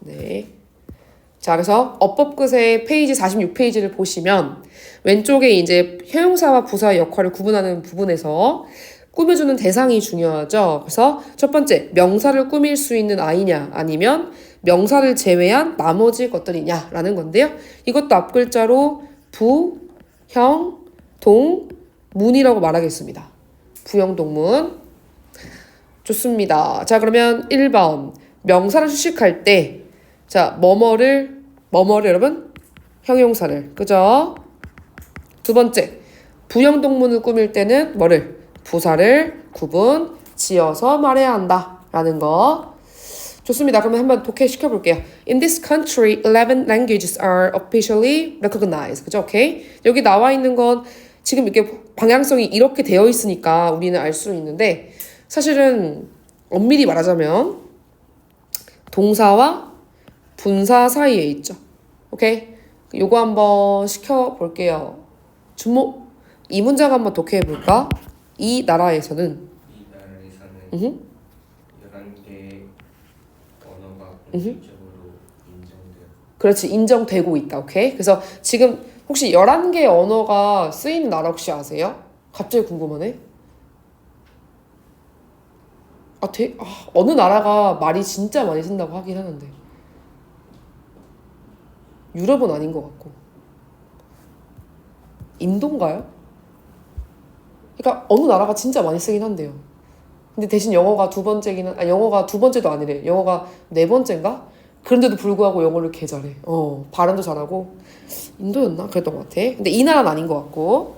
네. 자, 그래서 어법끝의 페이지 46페이지를 보시면 왼쪽에 이제 형용사와 부사의 역할을 구분하는 부분에서 꾸며주는 대상이 중요하죠. 그래서 첫 번째, 명사를 꾸밀 수 있는 아이냐, 아니면 명사를 제외한 나머지 것들이냐라는 건데요. 이것도 앞글자로 부, 형, 동, 문이라고 말하겠습니다. 부형 동문. 좋습니다. 자, 그러면 1번. 명사를 수식할 때, 자, 뭐뭐를, 뭐뭐를 여러분? 형용사를. 그죠? 두 번째. 부형 동문을 꾸밀 때는 뭐를? 부사를 구분 지어서 말해야 한다. 라는 거. 좋습니다. 그러면 한번 독해시켜 볼게요. In this country, 11 languages are officially recognized. 그죠? 오케이? 여기 나와 있는 건 지금 이렇게 방향성이 이렇게 되어 있으니까 우리는 알 수 있는데 사실은 엄밀히 말하자면 동사와 분사 사이에 있죠. 오케이? 요거 한번 시켜 볼게요. 주모 이 문장 한번 독해해 볼까? 이 나라에서는 이 나라에서는 음흠. 11개 언어가 공식적으로 인정돼요. 그렇지 인정되고 있다. 오케이? 그래서 지금 혹시 11개 언어가 쓰이는 나라 혹시 아세요? 갑자기 궁금하네. 아, 대, 아, 어느 나라가 말이 진짜 많이 쓴다고 하긴 하는데. 유럽은 아닌 것 같고. 인도인가요? 그러니까 어느 나라가 진짜 많이 쓰긴 한대요. 근데 대신 영어가 두 번째긴 한, 아 영어가 두 번째도 아니래. 영어가 네 번째인가? 그런데도 불구하고 영어를 개 잘해. 어, 발음도 잘하고. 인도였나? 그랬던 것 같아. 근데 이 나라는 아닌 것 같고.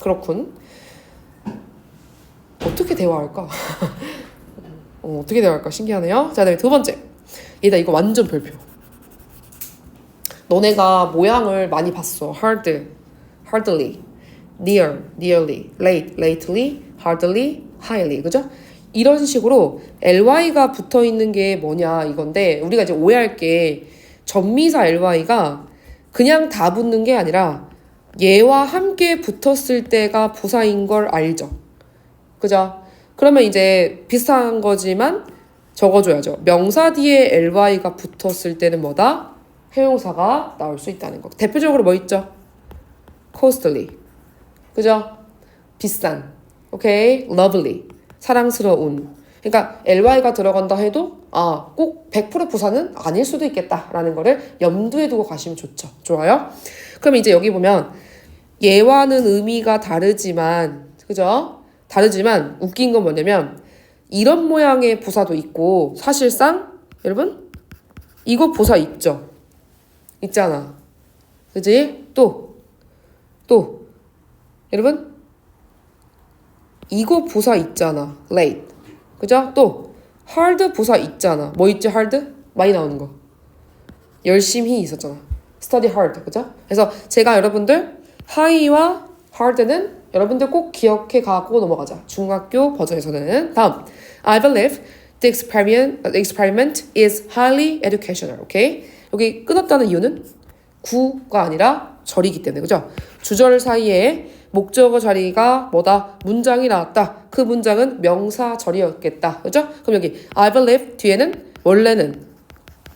그렇군. 어떻게 대화할까? 어, 어떻게 대화할까? 신기하네요. 자, 그다음에 두 번째. 얘다 이거 완전 별표. 너네가 모양을 많이 봤어. hard, hardly, near, nearly, late, lately, hardly, highly. 그죠? 이런 식으로 ly가 붙어 있는 게 뭐냐 이건데 우리가 이제 오해할 게 전미사 ly가 그냥 다 붙는 게 아니라 얘와 함께 붙었을 때가 부사인 걸 알죠. 그죠? 그러면 이제 비슷한 거지만 적어줘야죠. 명사 뒤에 ly가 붙었을 때는 뭐다? 형용사가 나올 수 있다는 거. 대표적으로 뭐 있죠? costly. 그죠? 비싼. 오케이? lovely. 사랑스러운. 그러니까 ly가 들어간다 해도 아, 꼭 100% 부사는 아닐 수도 있겠다라는 거를 염두에 두고 가시면 좋죠. 좋아요? 그럼 이제 여기 보면 얘와는 의미가 다르지만 그죠? 다르지만 웃긴 건 뭐냐면 이런 모양의 부사도 있고 사실상 여러분 이거 부사 있죠? 있잖아. 그지? 또, 또. 여러분? 이거 부사 있잖아. late. 그죠? 또, hard 부사 있잖아. 뭐 있지, hard? 많이 나오는 거. 열심히 있었잖아. study hard. 그죠? 그래서 제가 여러분들, high와 hard는 여러분들 꼭 기억해 가고 넘어가자. 중학교 버전에서는. 다음. I believe the experiment, the experiment is highly educational. 오케이? 여기 끊었다는 이유는 구가 아니라 절이기 때문에 그죠? 주절 사이에 목적어 자리가 뭐다? 문장이 나왔다. 그 문장은 명사 절이었겠다. 그죠? 그럼 여기 I believe 뒤에는 원래는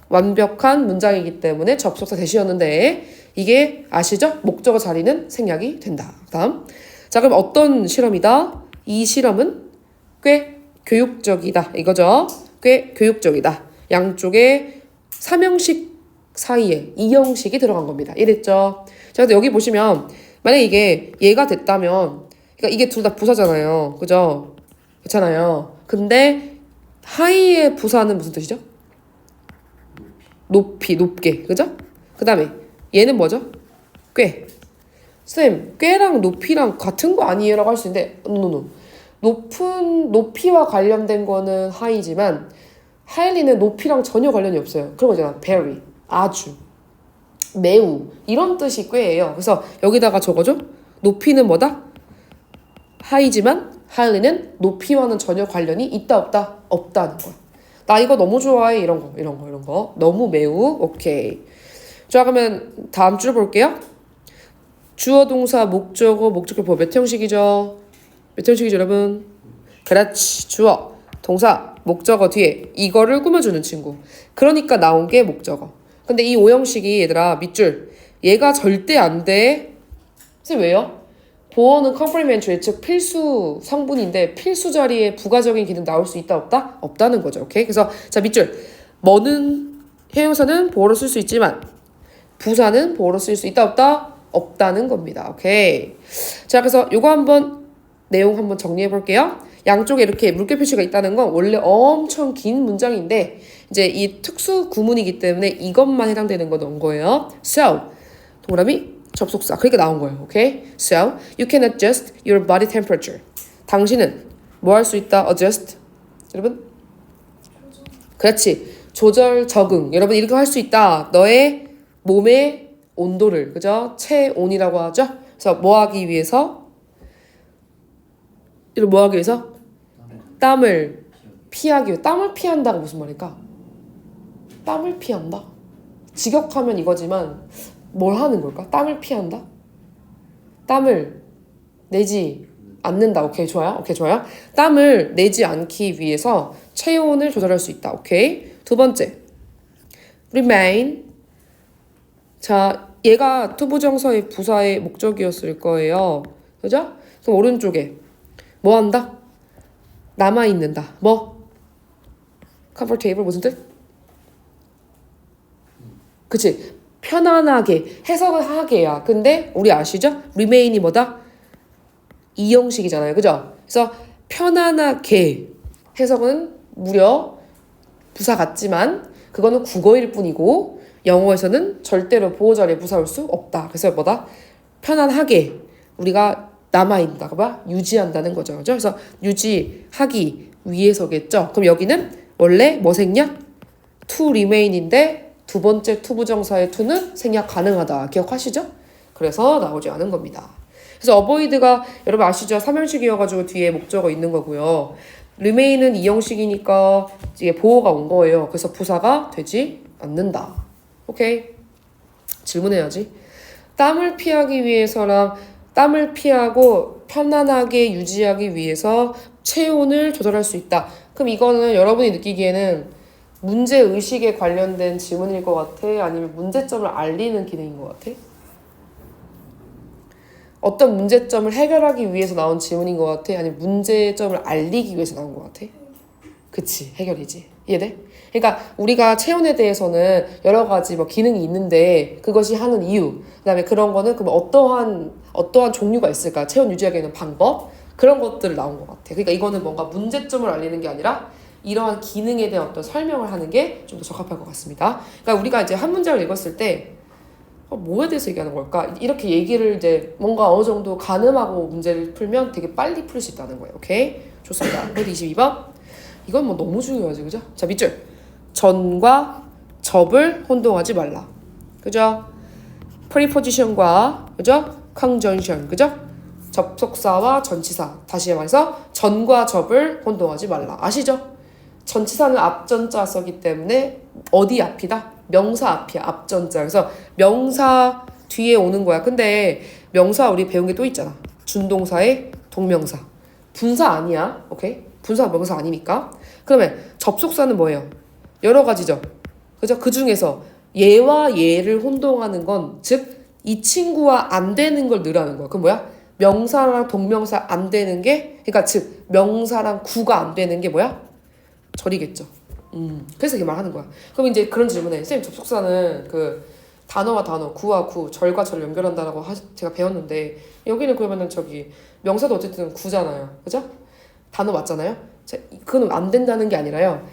완벽한 문장이기 때문에 접속사 대시였는데 이게 아시죠? 목적어 자리는 생략이 된다. 다음. 자, 그럼 어떤 실험이다? 이 실험은 꽤 교육적이다. 이거죠? 꽤 교육적이다. 양쪽에 삼형식 사이에 이 형식이 들어간 겁니다. 이랬죠? 자, 근데 여기 보시면 만약에 이게 얘가 됐다면 그러니까 이게 둘 다 부사잖아요. 그죠? 그렇잖아요. 근데 하이의 부사는 무슨 뜻이죠? 높이, 높게. 그죠? 그 다음에 얘는 뭐죠? 꽤. 쌤, 꽤랑 높이랑 같은 거 아니에요? 라고 할 수 있는데 노노노. 높은, 높이와 관련된 거는 하이지만 하이리는 높이랑 전혀 관련이 없어요. 그런 거잖아. very. 아주. 매우. 이런 뜻이 꾀예요. 그래서 여기다가 적어줘. 높이는 뭐다? 하이지만 하이리는 높이와는 전혀 관련이 있다 없다? 없다는 거야. 나 이거 너무 좋아해. 이런 거, 이런 거, 이런 거. 너무 매우. 오케이. 자, 그러면 다음 줄 볼게요. 주어, 동사, 목적어, 목적어 몇 형식이죠? 몇 형식이죠, 여러분? 그렇지. 주어. 동사 목적어 뒤에 이거를 꾸며주는 친구. 그러니까 나온 게 목적어. 근데 이 오형식이 얘들아 밑줄 얘가 절대 안 돼. 선생님 왜요? 보어는 컴플리멘트리 즉 필수 성분인데 필수 자리에 부가적인 기능 나올 수 있다 없다? 없다는 거죠. 오케이? 그래서 자 밑줄 뭐는 해용사는 보어로 쓸 수 있지만 부사는 보어로 쓸 수 있다 없다? 없다는 겁니다. 오케이. 자 그래서 요거 한번 내용 한번 정리해 볼게요. 양쪽에 이렇게 물결 표시가 있다는 건 원래 엄청 긴 문장인데 이제 이 특수 구문이기 때문에 이것만 해당되는 거 넣은 거예요. So 동그라미 접속사 그러니까 나온 거예요. 오케이? So you can adjust your body temperature. 당신은 뭐 할 수 있다? adjust 여러분 그렇지 조절 적응 여러분 이렇게 할 수 있다. 너의 몸의 온도를 그죠? 체온이라고 하죠. 그래서 뭐 하기 위해서 이걸 뭐 하기 위해서 땀을 피하기 위해 땀을 피한다가 무슨 말일까? 땀을 피한다. 직역하면 이거지만 뭘 하는 걸까? 땀을 피한다. 땀을 내지 않는다. 오케이 좋아요. 오케이 좋아요. 땀을 내지 않기 위해서 체온을 조절할 수 있다. 오케이. 두 번째 remain 자, 얘가 투부정사의 부사의 목적이었을 거예요. 그죠? 그럼 오른쪽에 뭐 한다? 남아 있는다. 뭐? comfortable 무슨 뜻? 그치? 편안하게 해석은 하게야. 근데 우리 아시죠? remain이 뭐다? 이 형식이잖아요. 그죠? 그래서 편안하게 해석은 무려 부사 같지만 그거는 국어일 뿐이고 영어에서는 절대로 보호자리에 부사 올 수 없다. 그래서 뭐다? 편안하게 우리가 남아있다. 그봐 유지한다는 거죠. 그죠? 그래서 유지하기 위해서겠죠. 그럼 여기는 원래 뭐 생략? to remain인데 두 번째 to 부정사의 to는 생략 가능하다. 기억하시죠? 그래서 나오지 않은 겁니다. 그래서 avoid가 여러분 아시죠? 삼형식이어가지고 뒤에 목적어 있는 거고요. remain은 이형식이니까 이게 보호가 온 거예요. 그래서 부사가 되지 않는다. 오케이. 질문해야지. 땀을 피하기 위해서랑 땀을 피하고 편안하게 유지하기 위해서 체온을 조절할 수 있다. 그럼 이거는 여러분이 느끼기에는 문제 의식에 관련된 질문일 것 같아? 아니면 문제점을 알리는 기능인 것 같아? 어떤 문제점을 해결하기 위해서 나온 질문인 것 같아? 아니면 문제점을 알리기 위해서 나온 것 같아? 그치, 해결이지. 이해돼? 그러니까 우리가 체온에 대해서는 여러 가지 뭐 기능이 있는데 그것이 하는 이유, 그 다음에 그런 거는 그럼 어떠한 어떠한 종류가 있을까? 체온 유지하기 위한 방법 그런 것들을 나온 것 같아. 그러니까 이거는 뭔가 문제점을 알리는 게 아니라 이러한 기능에 대한 어떤 설명을 하는 게 좀 더 적합할 것 같습니다. 그러니까 우리가 이제 한 문장을 읽었을 때 어, 뭐에 대해서 얘기하는 걸까? 이렇게 얘기를 이제 뭔가 어느 정도 가늠하고 문제를 풀면 되게 빨리 풀 수 있다는 거예요. 오케이? 좋습니다. 그래도 22번. 이건 뭐 너무 중요하지, 그죠? 자, 밑줄. 전과 접을 혼동하지 말라. 그죠? 프리포지션과 그죠? 컨전션 그죠? 접속사와 전치사 다시 말해서 전과 접을 혼동하지 말라. 아시죠? 전치사는 앞전자 써기 때문에 어디 앞이다? 명사 앞이야. 앞전자. 그래서 명사 뒤에 오는 거야. 근데 명사 우리 배운 게 또 있잖아. 준동사의 동명사. 분사 아니야. 오케이? 분사 명사 아니니까. 그러면 접속사는 뭐예요? 여러 가지죠. 그죠? 그 중에서 얘와 얘를 혼동하는 건 즉 이 친구와 안 되는 걸 늘하는 거야. 그럼 뭐야? 명사랑 동명사 안 되는 게 그러니까 즉 명사랑 구가 안 되는 게 뭐야? 절이겠죠. 음. 그래서 이렇게 말하는 거야. 그럼 이제 그런 질문에 쌤 접속사는 그 단어와 단어, 구와 구, 절과 절을 연결한다라고 하, 제가 배웠는데 여기는 그러면은 저기 명사도 어쨌든 구잖아요. 그죠? 단어 맞잖아요. 자, 그건 안 된다는 게 아니라요.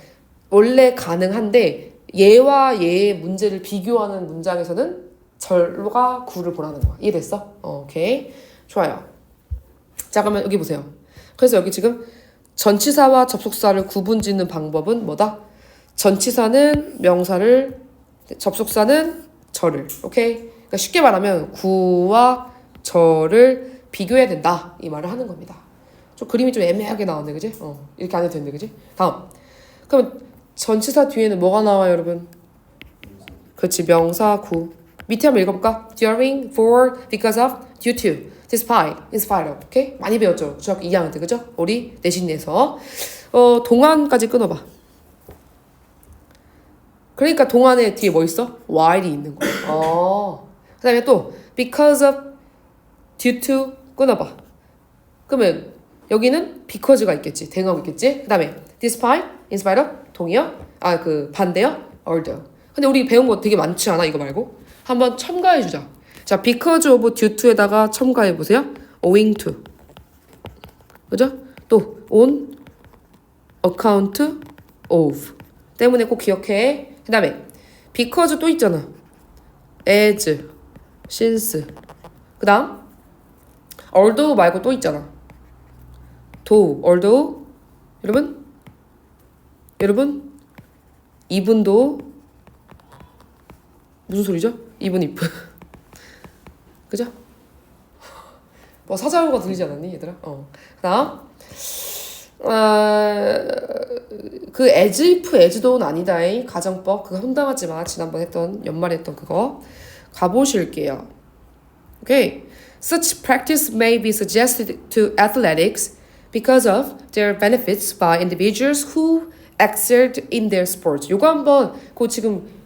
원래 가능한데 얘와 얘의 문제를 비교하는 문장에서는 절과 구를 보라는 거야. 이해됐어? 어, 오케이. 좋아요. 자, 그러면 여기 보세요. 그래서 여기 지금 전치사와 접속사를 구분 짓는 방법은 뭐다? 전치사는 명사를, 접속사는 절을. 오케이? 그러니까 쉽게 말하면 구와 절을 비교해야 된다. 이 말을 하는 겁니다. 좀 그림이 좀 애매하게 나왔네, 그지? 어, 이렇게 안 해도 되는데, 그지? 다음. 그럼 전치사 뒤에는 뭐가 나와요, 여러분? 그렇지, 명사, 구. 밑에 한번 읽어볼까? During, for, because of, due to. despite, in spite of, 오케이? 많이 배웠죠? 중학교 2학년 때, 그죠? 우리 내신에서. 어, 동안까지 끊어봐. 그러니까 동안에 뒤에 뭐 있어? while이 있는 거야. 어. 그 다음에 또, because of, due to, 끊어봐. 그러면 여기는 because가 있겠지. 대응하고 있겠지. 그 다음에 despite, in spite of, 동의어? 아, 그 반대요? although. 근데 우리 배운 거 되게 많지 않아? 이거 말고? 한번 첨가해 주자. 자, because of due to에다가 첨가해 보세요. owing to. 그죠? 또, on account of. 때문에 꼭 기억해. 그 다음에 because 또 있잖아. as, since. 그 다음 although 말고 또 있잖아. do, although. 여러분? 여러분? 이분도 무슨 소리죠? 이분 if. 그죠? 뭐 사자우가 들리지 않았니 얘들아? 어. 그다음 아, 그 as if as do는 아니다의 가정법 그거 혼담하지 마 지난번 했던 연말에 했던 그거 가보실게요. 오케이. Such practice may be suggested to athletics because of their benefits by individuals who excelled in their sports. 요거 한번 그 지금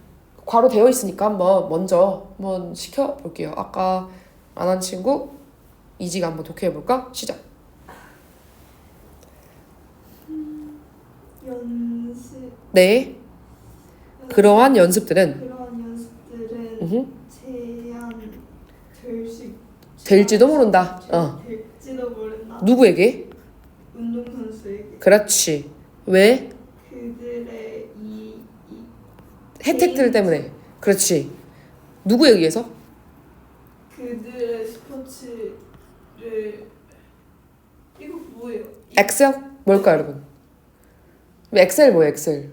괄호 되어 있으니까 한번 먼저 한번 시켜 볼게요. 아까 안 한 친구 이지가 한번 독해해 볼까? 시작. 연습 네. 그러한 연습들은 그런 연습들은 음흠, 제한 될 수 될지도 모른다. 어. 될지도 모른다. 누구에게? 운동 선수에게 그렇지. 왜? 그들의 이, 이 혜택들 때문에. 그렇지. 누구에 의해서? 그들의 스포츠를 이거 뭐예요? 이 엑셀? 뭘까 여러분? 엑셀 뭐야 엑셀?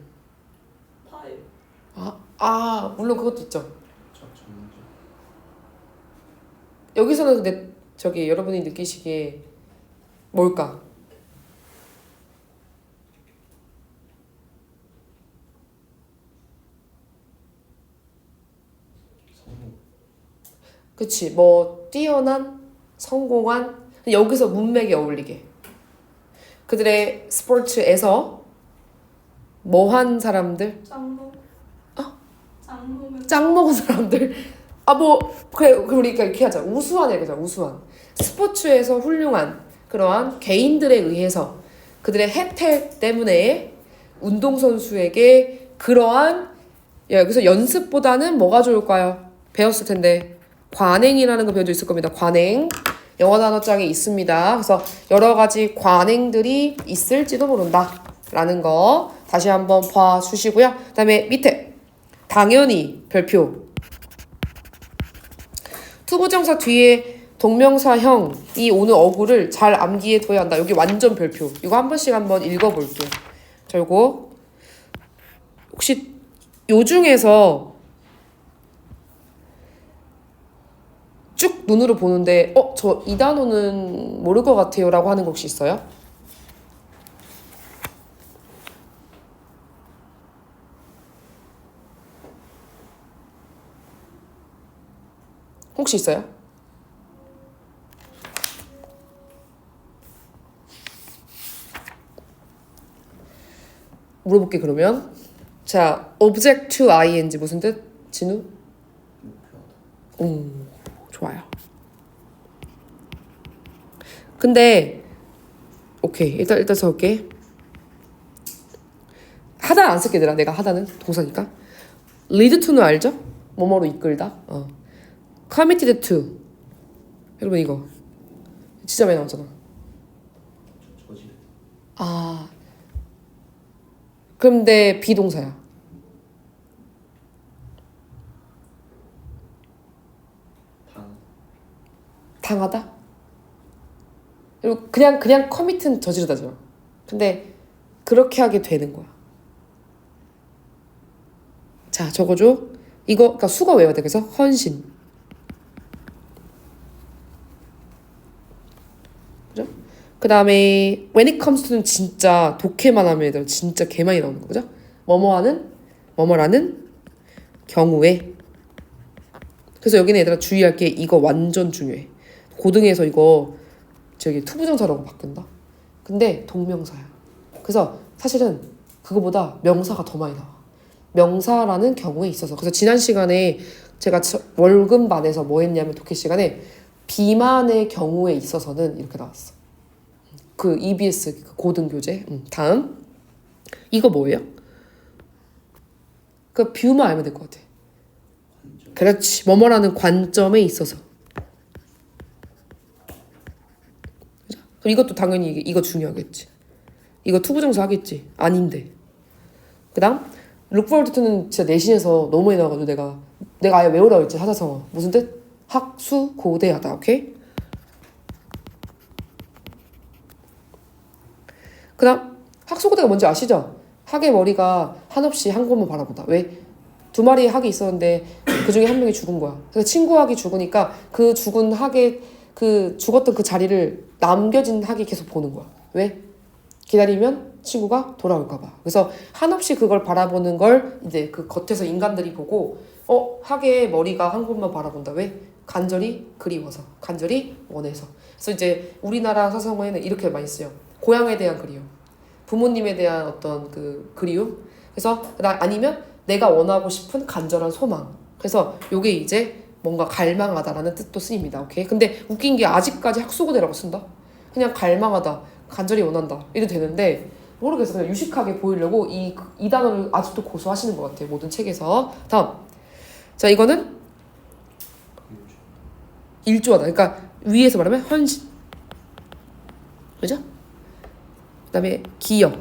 파일 아, 아 물론 그것도 있죠. 여기서는 근데 저기 여러분이 느끼시기에 뭘까? 그치 뭐 뛰어난 성공한 여기서 문맥에 어울리게. 그들의 스포츠에서 뭐 한 사람들? 짱먹 어? 짱먹은? 짱 먹은 사람들. 아 뭐 그래 그럼 우리 이렇게 하자. 우수한 얘기자 우수한. 스포츠에서 훌륭한 그러한 개인들에 의해서 그들의 혜택 때문에 운동선수에게 그러한 야, 여기서 연습보다는 뭐가 좋을까요? 배웠을 텐데 관행이라는 거 배운 적 있을 겁니다. 관행 영어 단어장에 있습니다. 그래서 여러 가지 관행들이 있을지도 모른다. 라는 거 다시 한번 봐주시고요. 그 다음에 밑에 당연히 별표 투부정사 뒤에 동명사형이 오는 어구를 잘 암기해 둬야 한다. 여기 완전 별표. 이거 한 번씩 한번 읽어볼게요. 자, 요거 혹시 요 중에서 쭉 눈으로 보는데 어 저 이 단어는 모를 것 같아요라고 하는 거 혹시 있어요? 혹시 있어요? 물어볼게 그러면 자 object to ing 무슨 뜻? 진우? 오 좋아요. 근데 오케이 일단 일단 적을게. 하다 안 쓸게 얘들아 내가 하다는 동사니까. lead to는 알죠? 뭐뭐로 이끌다. 어. committed to 여러분 이거 진짜 많이 나오잖아. 아 그런데 비동사야. 당 당하다? 그리고 그냥 그냥 커밋은 저지르다죠. 근데 그렇게 하게 되는 거야. 자, 적어줘. 이거 그러니까 수거 외워야 돼. 그래서 헌신. 그죠? 그 다음에 when it comes to는 진짜 독해만 하면 애들 진짜 개 많이 나오는 거죠? 뭐뭐하는 뭐뭐라는 경우에 그래서 여기는 얘들아 주의할 게 이거 완전 중요해. 고등에서 이거 저기 투부정사라고 바뀐다. 근데 동명사야. 그래서 사실은 그거보다 명사가 더 많이 나와. 명사라는 경우에 있어서. 그래서 지난 시간에 제가 저- 월급반에서 뭐 했냐면 독해 시간에 비만의 경우에 있어서는 이렇게 나왔어. 그 EBS 그 고등 교재. 음, 다음 이거 뭐예요? 그 뷰만 알면 될 것 같아. 그렇지. 뭐뭐라는 관점에 있어서. 그럼 이것도 당연히 이거 중요하겠지. 이거 투부정사 하겠지. 아닌데. 그 다음 look forward to는 진짜 내신에서 너무 많이 나와가지고 내가 내가 아예 외우라고 했지 사자성어 무슨 뜻? 학수 고대하다 오케이? 그 다음 학수 고대가 뭔지 아시죠? 학의 머리가 한없이 한 곳만 바라보다 왜? 두 마리의 학이 있었는데 그 중에 한 명이 죽은 거야. 그래서 친구 학이 죽으니까 그 죽은 학의 그 죽었던 그 자리를 남겨진 학이 계속 보는 거야. 왜? 기다리면 친구가 돌아올까봐. 그래서 한없이 그걸 바라보는 걸 이제 그 겉에서 인간들이 보고 어 학의 머리가 한 곳만 바라본다. 왜? 간절히 그리워서, 간절히 원해서. 그래서 이제 우리나라 사성어에는 이렇게 많이 쓰여. 고향에 대한 그리움, 부모님에 대한 어떤 그 그리움. 그래서 나 아니면 내가 원하고 싶은 간절한 소망. 그래서 요게 이제 뭔가 갈망하다라는 뜻도 쓰입니다. 오케이. 근데 웃긴 게 아직까지 학수고대라고 쓴다. 그냥 갈망하다, 간절히 원한다 이래도 되는데 모르겠어. 그냥 유식하게 보이려고 이, 이 단어를 아직도 고수하시는 것 같아요. 모든 책에서. 다음. 자, 이거는. 일조하다. 그러니까 위에서 말하면 헌신. 그죠? 그다음에 기여.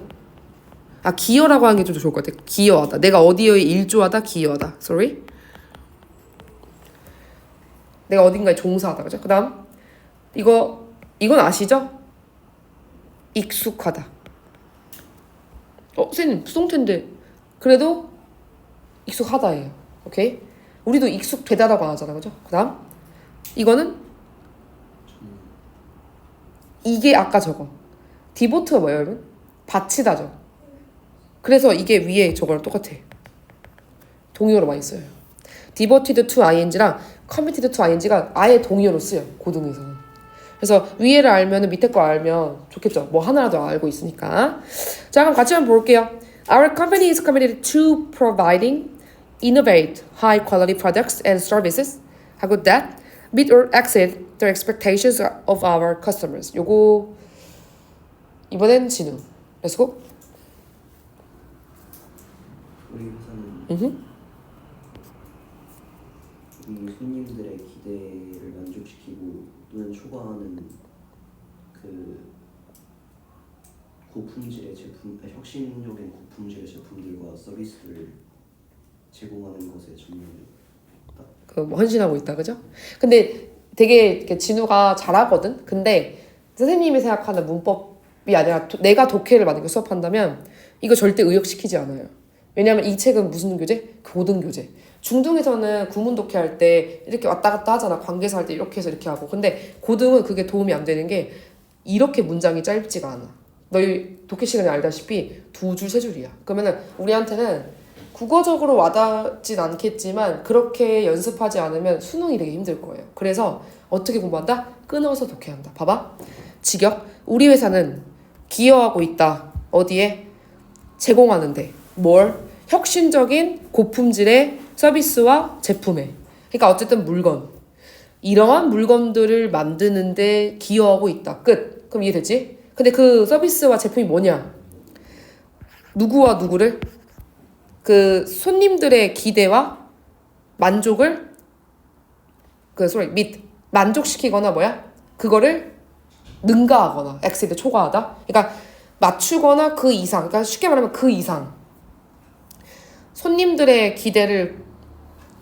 아 기여라고 하는 게 좀 좋을 것 같아. 기여하다. 내가 어디에 일조하다, 기여하다. Sorry. 내가 어딘가에 종사하다. 그죠? 그다음 이거 이건 아시죠? 익숙하다. 어, 선생님 수동태인데 그래도 익숙하다예요. 오케이? 우리도 익숙되다라고 안 하잖아, 그죠? 그다음 이거는 전 이게 아까 저거 디보트가 뭐예요 여러분? 바치다죠 그래서 이게 위에 저거랑 똑같아 동의어로 많이 써요 devoted to ing랑 committed to ing가 아예 동의어로 쓰여 고등에서는 그래서 위에를 알면 밑에 거 알면 좋겠죠 뭐 하나라도 알고 있으니까 자 그럼 같이 한번 볼게요 Our company is committed to providing innovate high quality products and services 하고 that meet or exceed the expectations of our customers. 요거 이번엔 진우. Let's go. 우리 회사는 이 손님들의 기대를 만족시키고 또는 초과하는 그 고품질의 제품, 혁신적인 고품질의 제품들과 서비스를 제공하는 것에 전념해 그뭐 헌신하고 있다, 그죠? 근데 되게 진우가 잘하거든. 근데 선생님이 생각하는 문법이 아니라 도- 내가 독해를 만약에 수업한다면 이거 절대 의역시키지 않아요. 왜냐면 이 책은 무슨 교재? 고등 교재. 중등에서는 구문 독해 할 때 이렇게 왔다 갔다 하잖아. 관계사 할 때 이렇게 해서 이렇게 하고. 근데 고등은 그게 도움이 안 되는 게 이렇게 문장이 짧지가 않아. 너희 독해 시간에 알다시피 두 줄, 세 줄이야. 그러면은 우리한테는 국어적으로 와닿진 않겠지만 그렇게 연습하지 않으면 수능이 되게 힘들 거예요. 그래서 어떻게 공부한다? 끊어서 독해한다. 봐봐. 직역. 우리 회사는 기여하고 있다. 어디에? 제공하는데. 뭘? 혁신적인 고품질의 서비스와 제품에. 그러니까 어쨌든 물건. 이러한 물건들을 만드는데 기여하고 있다. 끝. 그럼 이해되지? 근데 그 서비스와 제품이 뭐냐? 누구와 누구를? 그 손님들의 기대와 만족을 그 소리 및 만족시키거나 뭐야? 그거를 능가하거나 엑시드 초과하다. 그러니까 맞추거나 그 이상. 그러니까 쉽게 말하면 그 이상. 손님들의 기대를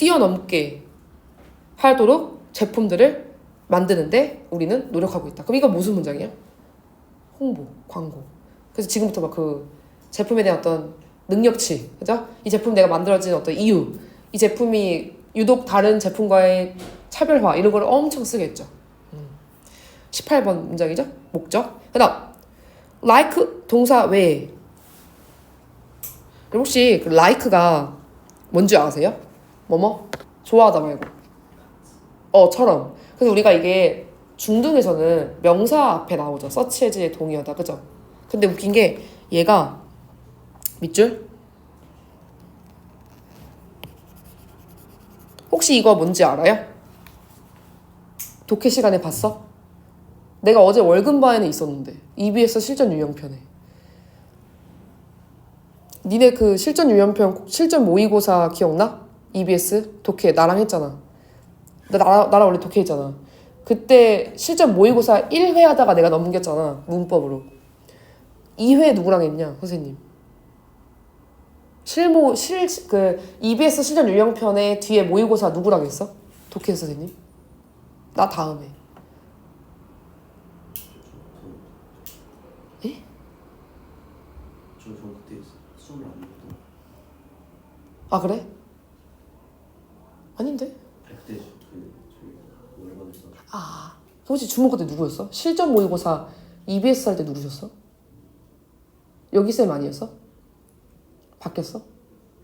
뛰어넘게 하도록 제품들을 만드는데 우리는 노력하고 있다. 그럼 이거 무슨 문장이야? 홍보, 광고. 그래서 지금부터 막 그 제품에 대한 어떤 능력치, 그죠? 이 제품 내가 만들어진 어떤 이유, 이 제품이 유독 다른 제품과의 차별화 이런 걸 엄청 쓰겠죠. 음. 18번 문장이죠. 목적. 그다음 like 동사 외에 그럼 혹시 그 like가 뭔지 아세요? 뭐뭐 좋아하다 말고 어처럼. 그래서 우리가 이게 중등에서는 명사 앞에 나오죠. 서치 해지의 동의어다. 그죠? 근데 웃긴 게 얘가 밑줄 혹시 이거 뭔지 알아요? 독해 시간에 봤어? 내가 어제 월급바에는 있었는데 EBS 실전 유형편에 니네 그 실전 유형편 실전 모의고사 기억나? EBS 독해 나랑 했잖아. 나 나랑, 나랑 원래 독해 했잖아. 그때 실전 모의고사 1회 하다가 내가 넘겼잖아 문법으로. 2회 누구랑 했냐 선생님? 실모 실 그 EBS 실전 유형편에 뒤에 모의고사 누구랑 했어? 독해 선생님? 나 다음에. 에? 저, 저 그때 수업을 안 했던 아 그래? 아닌데? 그때 저, 그 저희 월반에서 아 혹시 주목 그때 누구였어? 실전 모의고사 EBS 할 때 누구셨어? 여기 쌤 아니었어? 바뀌었어?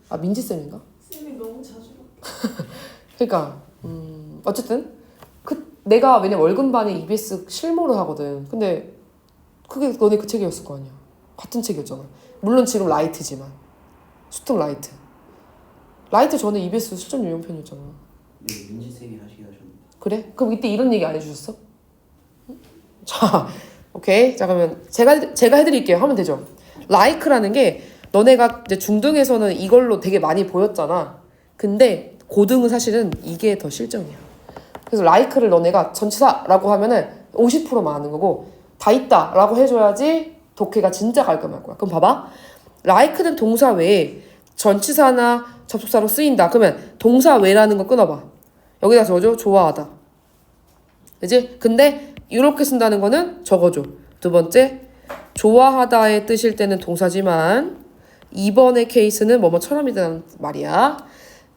아 민지 쌤인가? 쌤이 너무 자주 그러니까 음 어쨌든 그 내가 왜냐 면 월급 반에 EBS 실무를 하거든. 근데 그게 너네 그 책이었을 거 아니야. 같은 책이었잖아. 물론 지금 라이트지만 수특 라이트. 라이트 전에 EBS 실전 유형편이었잖아. 네 민지 쌤이 하시긴 하셨는데 그래? 그럼 이때 이런 얘기 안 해주셨어? 자, 오케이. 자 그러면 제가 제가 해드릴게요. 하면 되죠. 라이크라는 게 너네가 이제 중등에서는 이걸로 되게 많이 보였잖아. 근데 고등은 사실은 이게 더 실정이야. 그래서 라이크를 너네가 전치사라고 하면은 50%만 하는 거고 다 있다라고 해줘야지 독해가 진짜 깔끔할 거야. 그럼 봐봐. 라이크는 동사 외에 전치사나 접속사로 쓰인다. 그러면 동사 외라는 거 끊어봐. 여기다 적어줘. 좋아하다. 그지? 근데 이렇게 쓴다는 거는 적어줘. 두 번째, 좋아하다의 뜻일 때는 동사지만 이번의 케이스는 뭐뭐처럼이라는 말이야.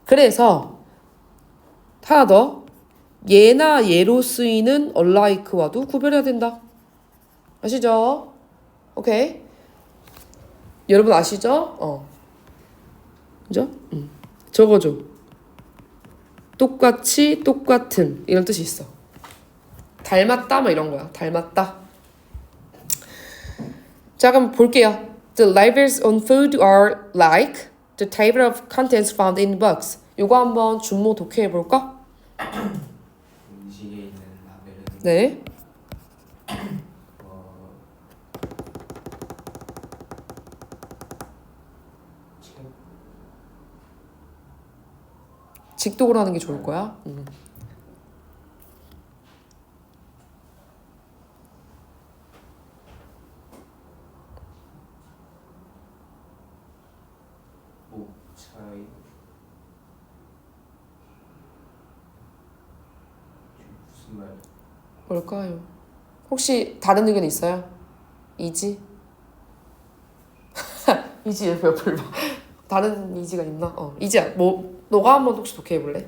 그래서 하나 더 얘나 얘로 쓰이는 unlike와도 구별해야 된다. 아시죠? 오케이. 여러분 아시죠? 어. 그죠? 음. 적어줘. 똑같이 똑같은 이런 뜻이 있어. 닮았다 뭐 이런 거야. 닮았다. 자 그럼 볼게요. The labels on food are like the table of contents found in books. 요거 한번 준모 독해해 볼까? 음식에 있는 라벨은 네. 어, 책 직독으로 하는 게 좋을 거야. 음. 목차이 무슨 말? 뭘까요? 혹시 다른 의견 있어요? 이지? 이지 옆에 옆을 봐. 다른 이지가 있나? 어, 이지야. 뭐 너가 한번 혹시 독해해 볼래?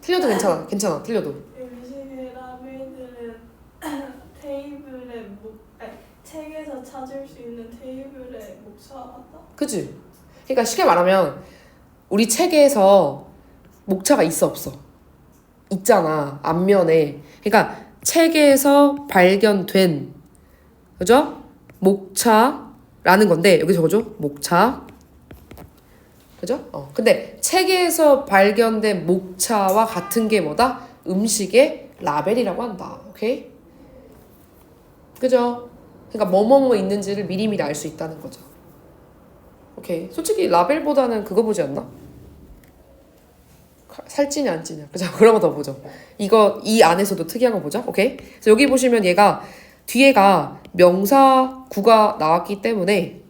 틀려도 괜찮아. 괜찮아. 틀려도. 음식의 라벨들은 테이블에 목 아니, 책에서 찾을 수 있는 테이블에 목차하다 그지? 그러니까 쉽게 말하면 우리 책에서 목차가 있어 없어? 있잖아 앞면에. 그러니까 책에서 발견된 그죠? 목차라는 건데 여기 적어줘 목차. 그죠? 어. 근데 책에서 발견된 목차와 같은 게 뭐다? 음식의 라벨이라고 한다. 오케이? 그죠? 그러니까 뭐뭐뭐 있는지를 미리미리 알 수 있다는 거죠. 오케이. 솔직히 라벨보다는 그거 보지 않나? 가- 살찌냐 안 찌냐. 그죠? 그런 거 더 보죠. 이거 이 안에서도 특이한 거 보자. 오케이. 그래서 여기 보시면 얘가 뒤에가 명사 구가 나왔기 때문에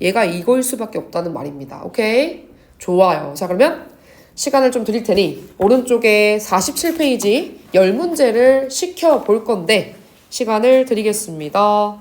얘가 이거일 수밖에 없다는 말입니다. 오케이. 좋아요. 자, 그러면 시간을 좀 드릴 테니 오른쪽에 47페이지 10문제를 시켜 볼 건데 시간을 드리겠습니다.